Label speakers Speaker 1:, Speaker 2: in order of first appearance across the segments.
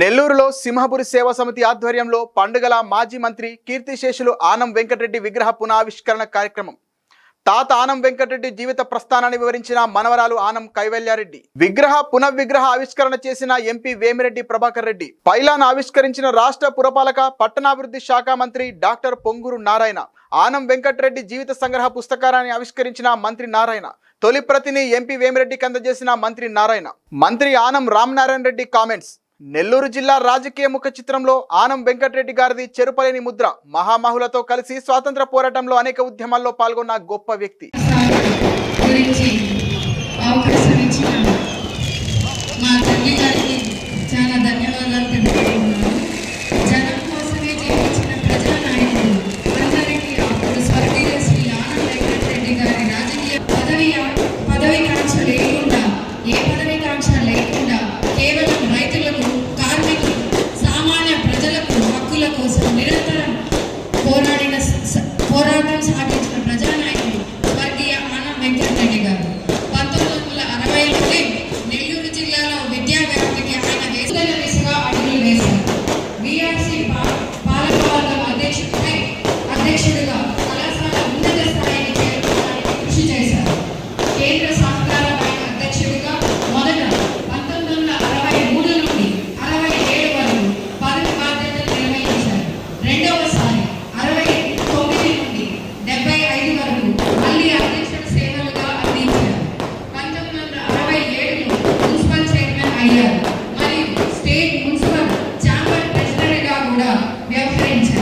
Speaker 1: నెల్లూరులో సింహపురి సేవా సమితి ఆధ్వర్యంలో పండుగల మాజీ మంత్రి కీర్తిశేషులు ఆనం వెంకటరెడ్డి విగ్రహ పునావిష్కరణ కార్యక్రమం. తాత ఆనం వెంకటరెడ్డి జీవిత ప్రస్థానాన్ని వివరించిన మనవరాలు ఆనం కైవల్యారెడ్డి. విగ్రహ పునర్విగ్రహ ఆవిష్కరణ చేసిన ఎంపీ వేమిరెడ్డి ప్రభాకర్ రెడ్డి. పైలాన్ ఆవిష్కరించిన రాష్ట్ర పురపాలక పట్టణాభివృద్ధి శాఖ మంత్రి డాక్టర్ పొంగూరు నారాయణ. ఆనం వెంకటరెడ్డి జీవిత సంగ్రహ పుస్తకాన్ని ఆవిష్కరించిన మంత్రి నారాయణ. తొలి ప్రతిని ఎంపీ వేమిరెడ్డికి అందజేసిన మంత్రి నారాయణ. మంత్రి ఆనం రామనారాయణ రెడ్డి కామెంట్స్. నెల్లూరు జిల్లా రాజకీయ ముఖ చిత్రంలో ఆనం వెంకటరెడ్డి గారిది చెరుపలేని ముద్ర మహామహులతో కలిసి స్వాతంత్ర పోరాటంలో అనేక ఉద్యమాల్లో పాల్గొన్న గొప్ప వ్యక్తి.
Speaker 2: మా
Speaker 3: Yeah. Hallelujah. We are.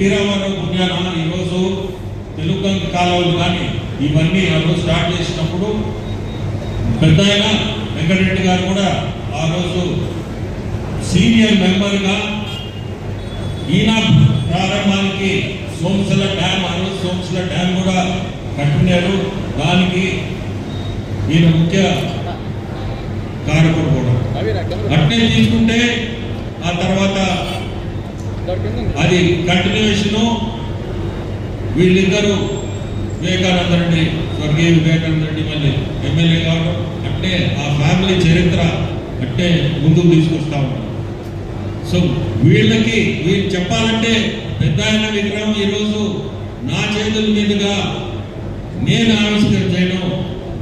Speaker 3: NT Rama Rao పుణ్యాన ఈరోజు తెలుగంగ కాలువలు కానీ ఇవన్నీ ఆ రోజు స్టార్ట్ చేసినప్పుడు పెద్ద ఆయన వెంకటరెడ్డి గారు కూడా ఆ రోజు సీనియర్ మెంబర్గా ఈయన ప్రారంభానికి సోమశిల డ్యామ్ ఆ రోజు సోమశిల డ్యామ్ కూడా కట్టున్నారు దానికి ఈయన ముఖ్య కారకుడు కూడా. అట్నే తీసుకుంటే ఆ తర్వాత అది కంటిన్యూషన్ వీళ్ళిద్దరూ వివేకానంద రెడ్డి స్వర్గీయ వివేకానంద రెడ్డి మళ్ళీ ఎమ్మెల్యే కావడం అంటే ఆ ఫ్యామిలీ చరిత్ర అంటే ముందుకు తీసుకొస్తా ఉంటాం సో వీళ్ళకి వీళ్ళు చెప్పాలంటే పెద్ద ఆయన విగ్రహం ఈరోజు నా చేతుల మీదుగా నేను ఆవిష్కరించడం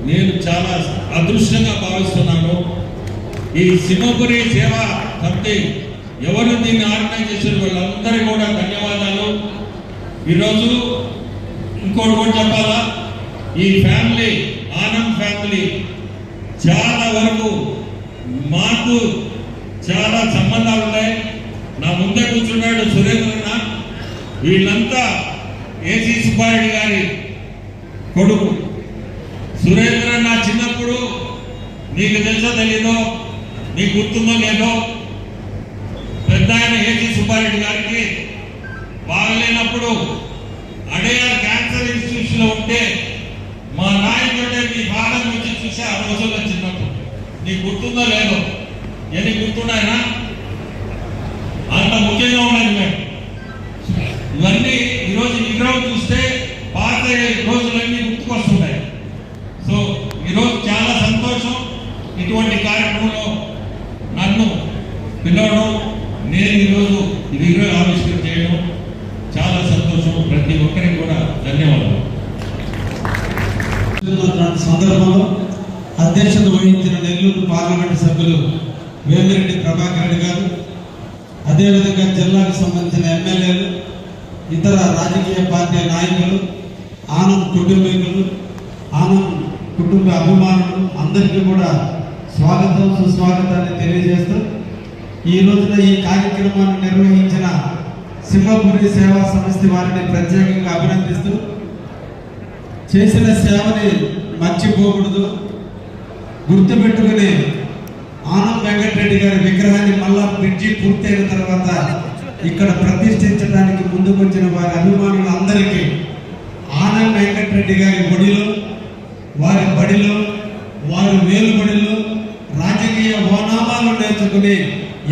Speaker 3: నేను చాలా అదృష్టంగా భావిస్తున్నాను. ఈ సింహపురి సేవ సమితి ఎవరు దీన్ని ఆర్గనైజ్ చేసిన వాళ్ళందరికీ కూడా ధన్యవాదాలు. ఈరోజు ఇంకోటి కూడా చెప్పాలా? ఈ ఫ్యామిలీ ఆనంద్ ఫ్యామిలీ చాలా వరకు మాకు చాలా సంబంధాలు ఉన్నాయి. నా ముందే కూర్చున్నాడు సురేంద్రన్న వీళ్ళంతా ఏసీ సుబ్బారెడ్డి గారి కొడుకు. సురేంద్ర నా చిన్నప్పుడు నీకు తెలుసో తెలీదో? నీకు గుర్తుందో లేదో? పెద్ద ఆయన సుబ్బారెడ్డి గారికి బాగలేనప్పుడు అడయార్ క్యాన్సర్ ఇన్స్టిట్యూషన్లో ఉంటే మా నాయకుడే మీ భాగం గురించి చూసి ఆ రోజుల్లో చిన్నప్పుడు. నీకు గుర్తుందో లేదో? ఎన్ని గుర్తున్నాయనా అంత ముఖ్యంగా ఉన్నది మేము ఇవన్నీ ఈరోజు విగ్రహం చూస్తే పాత రోజులన్నీ గుర్తుకొస్తున్నాయి సో ఈరోజు చాలా సంతోషం ఇటువంటి కార్యక్రమంలో నన్ను పిలవడం నేను ఈరోజు ఈ విగ్రహం ఆవిష్కరణ చేయడం చాలా సంతోషం ప్రతి ఒక్కరికి కూడా ధన్యవాదాలు
Speaker 4: ఉన్నటువంటి సందర్భంలో అధ్యక్షత వహించిన నెల్లూరు పార్లమెంటు సభ్యులు వేమిరెడ్డి ప్రభాకర్ రెడ్డి గారు అదేవిధంగా జిల్లాకు సంబంధించిన ఎమ్మెల్యేలు ఇతర రాజకీయ పార్టీ నాయకులు ఆనంద్ కుటుంబీకులు ఆనంద్ కుటుంబ అభిమానులు అందరికీ కూడా స్వాగతం సుస్వాగతాన్ని తెలియజేస్తూ ఈ రోజున ఈ కార్యక్రమాన్ని నిర్వహించిన సింహపురి సేవా సంస్థ వారిని ప్రత్యేకంగా అభినందిస్తూ చేసిన సేవని మర్చిపోకూడదు. గుర్తుపెట్టుకుని ఆనం వెంకటరెడ్డి గారి విగ్రహాన్ని మళ్ళా బ్రిడ్జి పూర్తయిన తర్వాత ఇక్కడ ప్రతిష్ఠించడానికి ముందుకు వచ్చిన వారి అభిమానులందరికీ ఆనంద్ వెంకటరెడ్డి గారి బడిలో వారి బడిలో వారి వేలుబడిలో రాజకీయ హోనామాలు నేర్చుకుని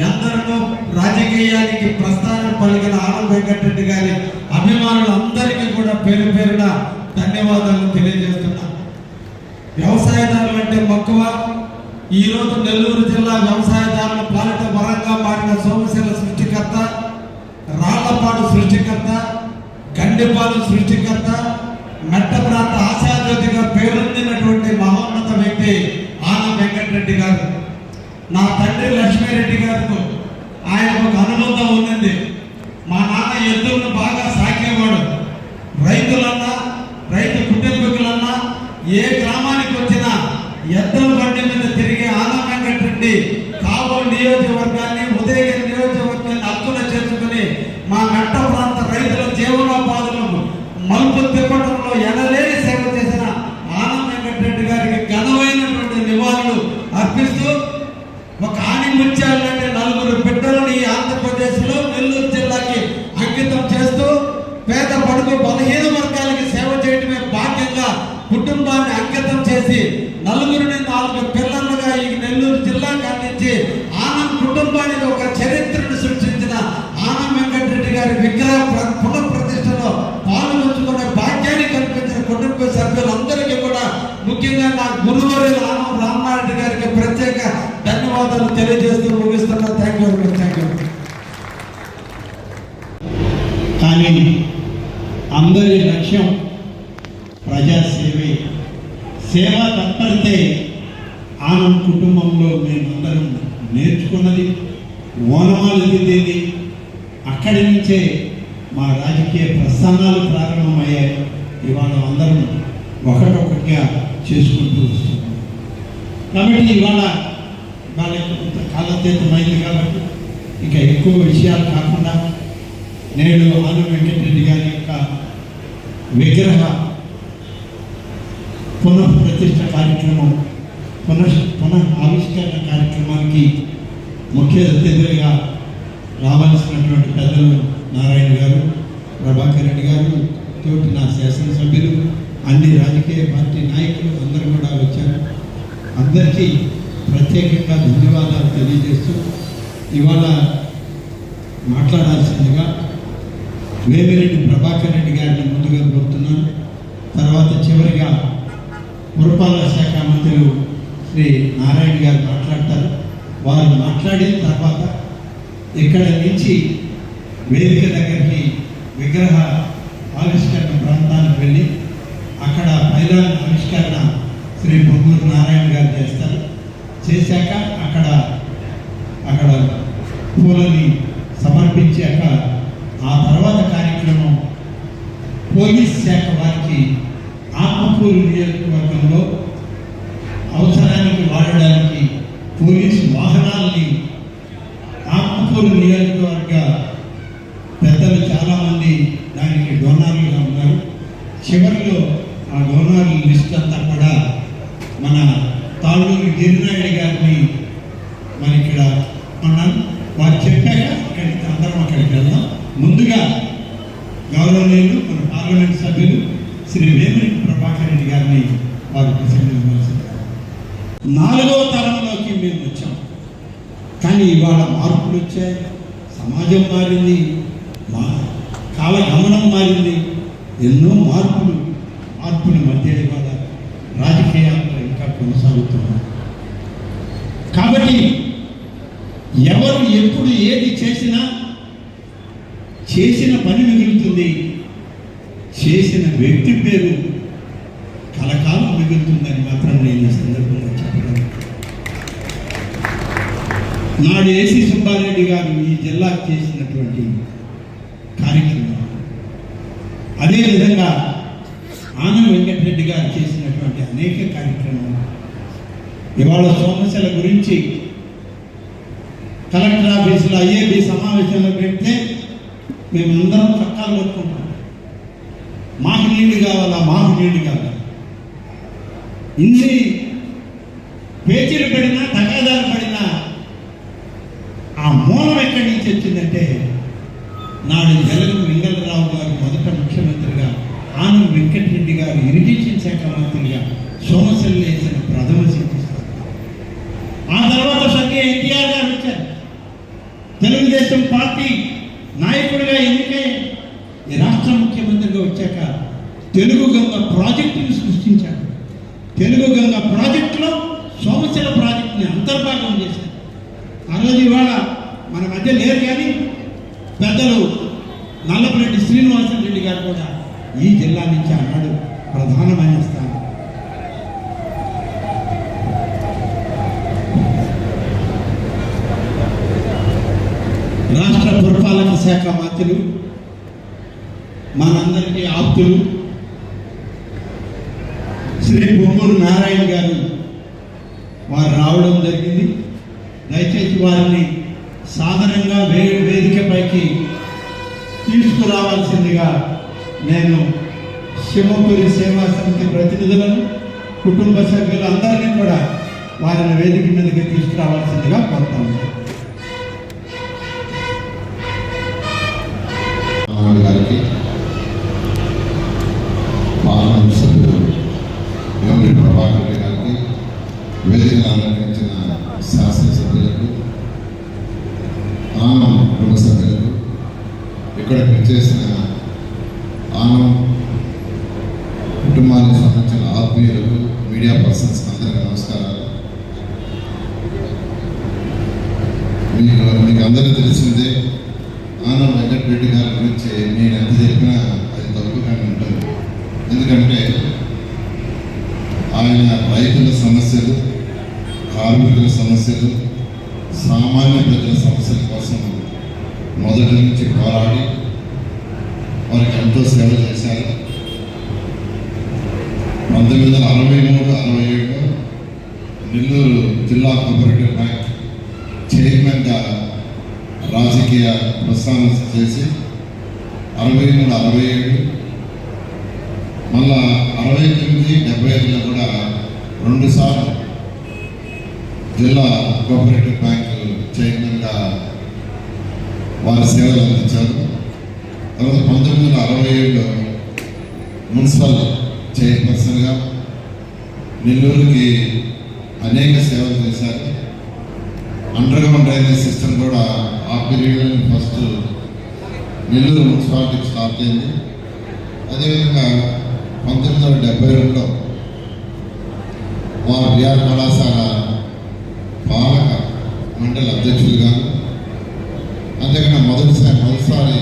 Speaker 4: ఎందరినో రాజకీయానికి ప్రస్థానం పలికిన ఆనంద్ వెంకటరెడ్డి గారి అభిమానులందరికీ కూడా పేరు పేరున ధన్యవాదాలు తెలియజేస్తున్నా వ్యవసాయదారులు అంటే మక్కువ. ఈ రోజు నెల్లూరు జిల్లా వ్యవసాయదారుల పాలిట వరంగా మారిన సోమశీల రాళ్ళపాడు సృష్టికర్త గండిపాలు సృష్టికర్త మెట్ట ప్రాంత ఆశాజ్యోతిగా పేరొందినటువంటి మహోన్నత వ్యక్తి ఆన వెంకటరెడ్డి గారు. నా తండ్రి లక్ష్మీరెడ్డి గారు ఆయన ఒక కుటుంబానికి ఒక చరిత్రను సృష్టించిన ఆనం వెంకటరెడ్డి గారి విగ్రహ పునఃప్రతిష్టలో పాల్గొంచుకునే భాగ్యాన్ని కల్పించిన కుటుంబ సభ్యులందరికీ కూడా ముఖ్యంగా నా గురువారి ఆనం రామనారెడ్డి గారికి ప్రత్యేక ధన్యవాదాలు తెలియజేస్తూ ముగిస్తున్నా. Thank you very much thank you
Speaker 5: కానీ అందరి లక్ష్యం ప్రజాసేవే. సేవ తత్పరతే ఆనంద్ కుటుంబంలో మేమందరం నేర్చుకున్నది ఓనమాలు ఎదిగింది అక్కడి నుంచే మా రాజకీయ ప్రస్థానాలు ప్రారంభమయ్యాయి. ఇవాళ అందరం ఒకటొకటిగా చేసుకుంటూ వస్తున్నాం. కాబట్టి ఇవాళ ఇవాళ కొంత కాలతీతమైంది కాబట్టి ఇంకా ఎక్కువ విషయాలు కాకుండా నేడు ఆను వెంకటరెడ్డి గారి యొక్క విగ్రహ పునః ప్రతిష్ట కార్యక్రమం పునః పునః ఆవిష్కరణ కార్యక్రమానికి ముఖ్య అతిథులుగా రావాల్సినటువంటి పెద్దలు నారాయణ గారు ప్రభాకర్ రెడ్డి గారు తోటి నా శాసనసభ్యులు అన్ని రాజకీయ పార్టీ నాయకులు అందరూ కూడా వచ్చారు. అందరికీ ప్రత్యేకంగా ధన్యవాదాలు తెలియజేస్తూ ఇవాళ మాట్లాడాల్సిందిగా వేమిరెడ్డి ప్రభాకర్ రెడ్డి గారిని ముందుగా కోరుతున్నాను. తర్వాత చివరిగా పురపాలక శాఖ మంత్రులు శ్రీ నారాయణ గారు మాట్లాడతారు. వారు మాట్లాడిన తర్వాత ఇక్కడ నుంచి వేదిక దగ్గరికి విగ్రహ ఆవిష్కరణ ప్రాంతానికి వెళ్ళి అక్కడ పైలాన్ ఆవిష్కరణ శ్రీ పొంగూరు నారాయణ గారు చేస్తారు. చేశాక అక్కడ అక్కడ పూలని సమర్పించాక ఆ తర్వాత కార్యక్రమం పోలీస్ శాఖ వారికి ఆత్మకూరు నియోజకవర్గంలో అవసరానికి వాడడానికి పోలీసు వాహనాలని ఆత్మకూరు నియోజకవర్గ పెద్దలు చాలామంది దానికి డోనార్లుగా ఉన్నారు చివరిలో ఆ డోనార్ల లిస్ట్ అంతా కూడా మన తాళ్ళూరు గారిని మరి ఇక్కడ ఉన్నాను వారు చెప్పాక అక్కడికి అందరం అక్కడికి వెళ్దాం. ముందుగా గౌరవనీయులు మన పార్లమెంట్ సభ్యులు శ్రీ వేమిరెడ్డి ప్రభాకర్ రెడ్డి గారిని వారు ప్రసంగించవలసింది. నాలుగవ తరంలోకి మేము వచ్చాం. కానీ ఇవాళ మార్పులు వచ్చాయి సమాజం మారింది మా కాలగమనం మారింది ఎన్నో మార్పులు మధ్య ఇవాళ రాజకీయాల్లో ఇంకా కొనసాగుతున్నాయి కాబట్టి ఎవరు ఎప్పుడు ఏది చేసినా చేసిన పని మిగులుతుంది. చేసిన వ్యక్తి పేరు కలకాలం మిగులుతుందని మాత్రం నేను ఈ సందర్భంగా చెప్పడం నాడు ఏసీ సుబ్బారెడ్డి గారు ఈ జిల్లాకు చేసినటువంటి కార్యక్రమం. అదేవిధంగా ఆనం వెంకటరెడ్డి గారు చేసినటువంటి అనేక కార్యక్రమాలు ఇవాళ సమస్యల గురించి కలెక్టర్ ఆఫీసులో ఐఏబి సమావేశంలో పెడితే మేమందరం చక్కాలు కొట్టుకుంటాం మాకు నీళ్ళు కావాలా? మాకు నీళ్ళు కావాలా ఇన్ని పేచీలు పడినా తగాదాలు పడినా ఆ మూలం ఎక్కడి నుంచి వచ్చిందంటే నాడు జగన్ వెంకటరావు గారు మొదట ముఖ్యమంత్రిగా ఆనంద్ వెంకటరెడ్డి గారు ఇరిగేషన్ శాఖ మంత్రిగా సోమశల్లి వేసిన ప్రథమ శిక్షిస్తారు ఆ తర్వాత స్వర్గీయ ఎన్టీఆర్ గారు వచ్చారు తెలుగుదేశం పార్టీ నాయకుడిగా ఎన్నికై ఈ రాష్ట్ర ముఖ్యమంత్రిగా వచ్చాక తెలుగు గంగ ప్రాజెక్టును సృష్టించారు తెలుగు గంగ ప్రాజెక్టులో సోమశిల అంతర్భాగం చేశారు. ఆ రోజు ఇవాళ మన మధ్య లేరు కానీ పెద్దలు నల్లపురెడ్డి శ్రీనివాసరెడ్డి గారు కూడా ఈ జిల్లా నుంచి ఆనాడు ప్రధానమైన స్థానం రాష్ట్ర పురపాలక శాఖ మంత్రులు మనందరికీ ఆప్తులు శ్రీ బొమ్మూరు నారాయణ గారు వారు రావడం జరిగింది దయచేసి వారిని సాధారణంగా వే వేదికపైకి తీసుకురావాల్సిందిగా నేను శివపురి సేవా సమితి ప్రతినిధులను కుటుంబ సభ్యులందరినీ కూడా వారిని వేదిక మీదకి తీసుకురావాల్సిందిగా కోరుతాను
Speaker 6: కుటుంబానికి సంబంధించిన ఆత్మీయులకు మీడియా పర్సన్స్ అందరికీ నమస్కారాలు. మీకు మీకు అందరికీ తెలిసిందే ఆనం వెంకటరెడ్డి గారి గురించి నేను ఎంత చెప్పినా అది తక్కువగానే ఉంటుంది. ఎందుకంటే ఆయన రైతుల సమస్యలు కార్మికుల సమస్యలు సామాన్య ప్రజల సమస్యల కోసం మొదటి నుంచి పోరాడి వారికి ఎంతో సేవ చేశారు. పంతొమ్మిది వందల అరవై మూడు అరవై ఏడులో నెల్లూరు జిల్లా కోఆపరేటివ్ బ్యాంక్ చైర్మన్గా రాజకీయ ప్రస్థానం చేసి అరవై మూడు అరవై ఏడు మళ్ళా అరవై తొమ్మిది డెబ్బై ఐదులో కూడా రెండుసార్లు జిల్లా కోఆపరేటివ్ బ్యాంక్ చైర్మన్గా వారి సేవలు అందించారు. తర్వాత పంతొమ్మిది వందల అరవై ఏడులో మున్సిపల్ చైర్పర్సన్గా నెల్లూరుకి అనేక సేవలు చేశారు. అండర్గ్రౌండ్ డ్రైనేజ్ సిస్టమ్ కూడా ఆ పీరియడ్లో ఫస్ట్ నెల్లూరు మున్సిపాలిటీకి స్టార్ట్ అయింది. అదేవిధంగా పంతొమ్మిది వందల డెబ్బై రెండులో వారు విఆర్ కళాశాల పాలక మండలి అధ్యక్షులుగా అంతేకాకుండా మొదటిసారి మొదటిసారి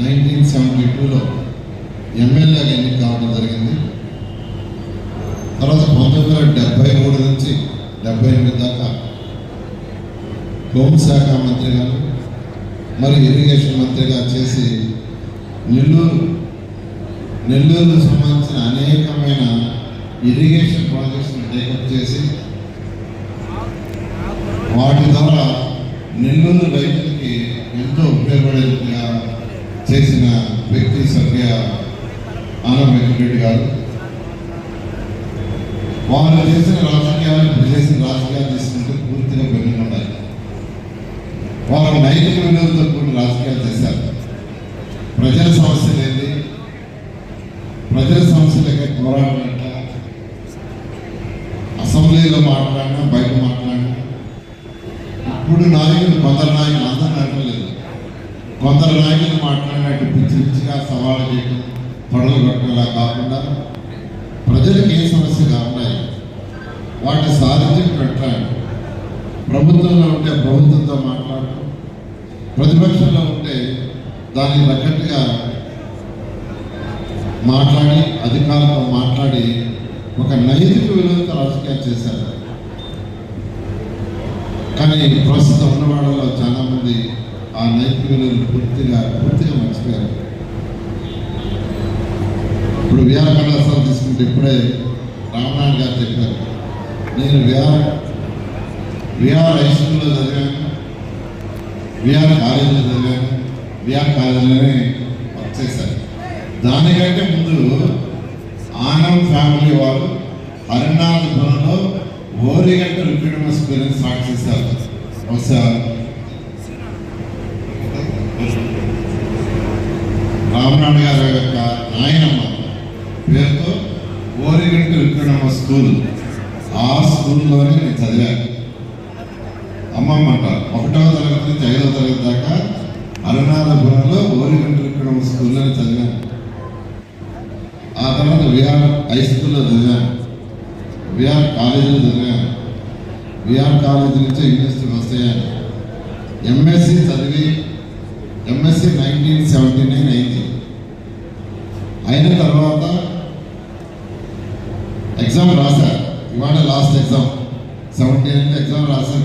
Speaker 6: నైన్టీన్ సెవెంటీ టూలో ఎమ్మెల్యేగా ఎన్నిక కావడం జరిగింది. తర్వాత పంతొమ్మిది వందల డెబ్బై మూడు నుంచి డెబ్బై ఎనిమిది దాకా హోంశాఖ మంత్రిగాను మరి ఇరిగేషన్ మంత్రిగా చేసి నెల్లూరు నెల్లూరుకు సంబంధించిన అనేకమైన ఇరిగేషన్ ప్రాజెక్ట్స్ని టేకప్ చేసి వాటి ద్వారా నెల్లూరు రైతులకి ఎంతో ఉపయోగపడేట్టుగా చేసిన వ్యక్తి సభ్య ఆనం వెంకటరెడ్డి గారు. వారు చేసిన రాజకీయాలు చేసిన రాజకీయాలు తీసుకుంటే పూర్తిగా భిన్నంగా ఉండాలి. వారు నైతిక విలువలతో కూడిన రాజకీయాలు చేశారు. ప్రజల సమస్యలు ఏంటి? ప్రజల సమస్యలకే పోరాడినట్ట అసెంబ్లీలో మాట్లాడినా బయట మాట్లాడినా ఇప్పుడు నాయకులు కొందరు నాయకులు అందరూ నాయకులు లేదు కొందరు నాయకులు మాట్లాడినట్టు పిచ్చి పిచ్చిగా సవాళ్ళు చేయడం తొడలు కొట్టేలా కాకుండా ప్రజలకు ఏ సమస్యగా ఉన్నాయి వాటిని సాధించి పెట్టాలి ప్రభుత్వంలో ఉంటే ప్రభుత్వంతో మాట్లాడటం ప్రతిపక్షంలో ఉంటే దానికి తగ్గట్టుగా మాట్లాడి అధికారులతో మాట్లాడి ఒక నైతిక విలువతో రాజకీయాలు చేశారు. కానీ ప్రస్తుతం ఉన్న వాళ్ళలో చాలా మంది ఆ నైతిక విలువలు పూర్తిగా పూర్తిగా మర్చిపోయారు. ఇప్పుడు విఆర్ కళాశాల తీసుకుంటే ఇప్పుడే రామనాథ్ గారు చెప్పారు. నేను విఆర్ విఆర్ హై స్కూల్లో చదివాను విఆర్ కాలేజీలో చదివాను విఆర్ కాలేజీలోనే వర్క్ చేశాను. దానికంటే ముందు ఆనంద్ ఫ్యామిలీ వారు హరినాథపురంలో ఓరిగంట రిపీటమ స్కూల్ని స్టార్ట్ చేశారు. బహుశా రామనాథ్ గారి యొక్క నాయనమ్మ. పేరుతో ఓరిగంట విక్రమ స్కూల్. ఆ స్కూల్లోనే నేను చదివాను అమ్మమ్మ అంట ఒకటవ తరగతి నుంచి ఐదవ తరగతి దాకా అరుణాధపురంలో ఓరిగంట రిపీటమ స్కూల్లోనే చదివాను ఆ తర్వాత విఆర్ హై స్కూల్లో చదివాను విఆర్ కాలేజీలో చదివాను విఆర్ కాలేజీ నుంచి యూనివర్సిటీకి వస్తాయని ఎంఎస్సి చదివి ఎంఎస్సి నైన్టీన్ సెవెంటీ నైన్ అయింది. అయిన తర్వాత ఎగ్జామ్ రాశారు. ఇవాళ last exam. Seventy nine exam రాసిన